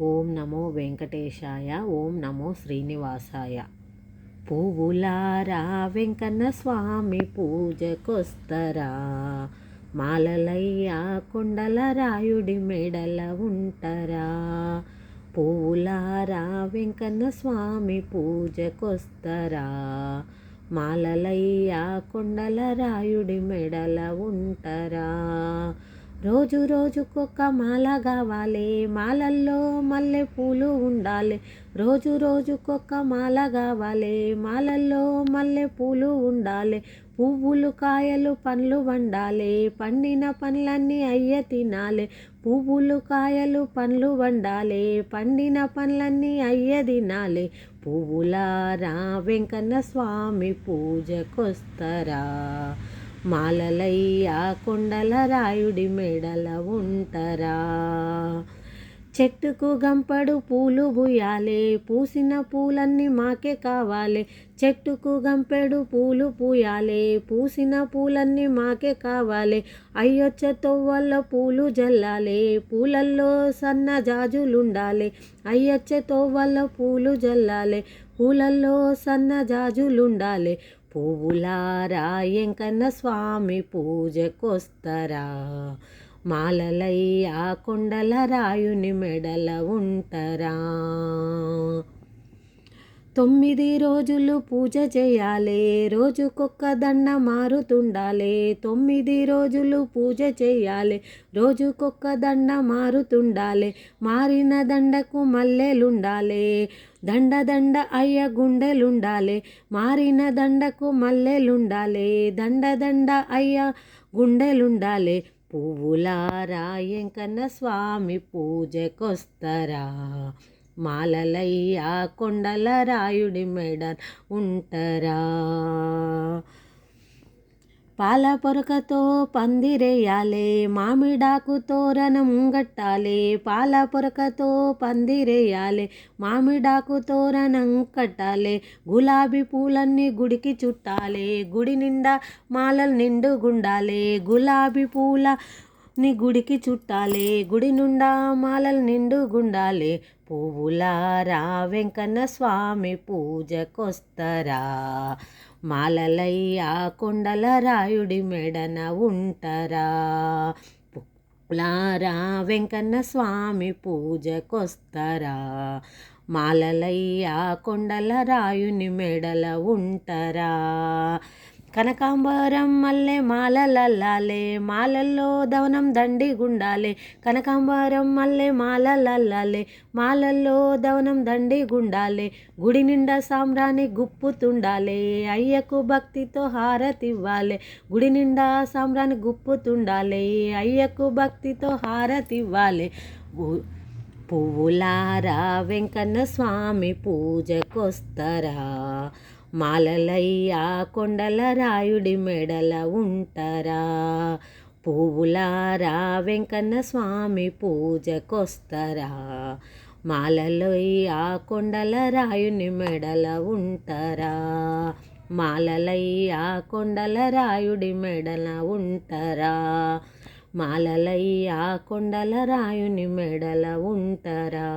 ఓం నమో వెంకటేశాయ ఓం నమో శ్రీనివాసాయ. పువ్వులారా వెంకన్న స్వామి పూజకొస్తరా? మాలలయ్యా కొండల రాయుడి మెడల ఉంటరా? పువ్వులారా వెంకన్న స్వామి పూజకొస్తరా? మాలలయ్యా కొండల రాయుడి మెడల ఉంటరా? రోజు రోజుకొక మాల కావాలి. మాలల్లో మల్లె పూలు ఉండాలి. రోజు రోజుకొక మాల కావాలి. మాలల్లో మల్లె పూలు ఉండాలి. పువ్వులు కాయలు పండ్లు వండాలి. పండిన పండ్లన్నీ అయ్య తినాలి. పువ్వులు కాయలు పండ్లు వండాలి. పండిన పండ్లన్నీ అయ్య తినాలి. పువ్వులారా వెంకన్న స్వామి పూజకొస్తరా? మాలలయ్యా కొండల రాయుడి మెడల ఉంటరా చెట్టుకు గంపడు పూలు పూయాలి పూసిన పూలన్నీ మాకే కావాలి. చెట్టుకు గంపెడు పూలు పూయాలి పూసిన పూలన్నీ మాకే కావాలి. అయ్యొచ్చ తొవ్వల్లో పూలు జల్లాలి పూలల్లో సన్న జాజులుండాలి. అయ్యొచ్చ తొవ్వల్లో పూలు జల్లాలి పూలల్లో సన్న జాజులుండాలి. పువ్వులారా ఎంకన్న స్వామి పూజకొస్తరా? మాలలయ్యా కొండల రాయుని మెడల ఉంటరా? తొమ్మిది రోజులు పూజ చేయాలి రోజుకొక్క దండ మారుతుండాలి. తొమ్మిది రోజులు పూజ చేయాలి రోజుకొక్క దండ మారుతుండాలి. మారిన దండకు మల్లెలుండాలి దండ దండ అయ్య గుండెలుండాలి. మారిన దండకు మల్లెలుండాలే దండ దండ అయ్య గుండెలుండాలి. పువ్వులారా ఎంకన్న స్వామి పూజకొస్తరా? మాలలయ్యా కొండల రాయుడి మెడ ఉంటరా? పాల పొరకతో పందిరేయాలి మామిడాకు తోరణం కట్టాలి. పాల పొరకతో పందిరేయాలి మామిడాకు తోరణం కట్టాలి. గులాబీ పూలన్నీ గుడికి చుట్టాలి గుడి నిండా మాలలు నిండుగుండాలి. గులాబీ పూల నీ గుడికి చుట్టాలి గుడి నుండా మాలలు నిండు గుండాలే. పువ్వులారా వెంకన్న స్వామి పూజకొస్తరా. మాలలయ్యా కొండల రాయుడి మెడన ఉంటరా. పువ్వులారా వెంకన్న స్వామి పూజకొస్తరా. మాలలయ్యా కొండల రాయుని మెడల ఉంటరా. కనకాంబరం మల్లె మాలలల్లాలే మాలల్లో దవనం దండి గుండాలే. కనకాంబరం మల్లె మాలలల్లాలే మాలల్లో దవనం దండి గుండాలే. గుడి నిండా సాంబ్రాణి గుప్పుతుండాలే అయ్యకు భక్తితో హారతివ్వాలి. గుడి నిండా సాంబ్రాణి గుప్పుతుండాలే అయ్యకు భక్తితో హారతివ్వాలే. పువ్వులారా వెంకన్న స్వామి పూజకొస్తరా? మాలలయ్యా కొండల రాయుడి మెడల ఉంటారా? పువ్వులారా వెంకన్న స్వామి పూజకొస్తరా? మాలలయ్యా కొండల రాయుని మెడల ఉంటారా? మాలలయ్యా కొండల రాయుడి మెడల ఉంటారా? మాలలయ్యా కొండల రాయుని మెడల ఉంటారా?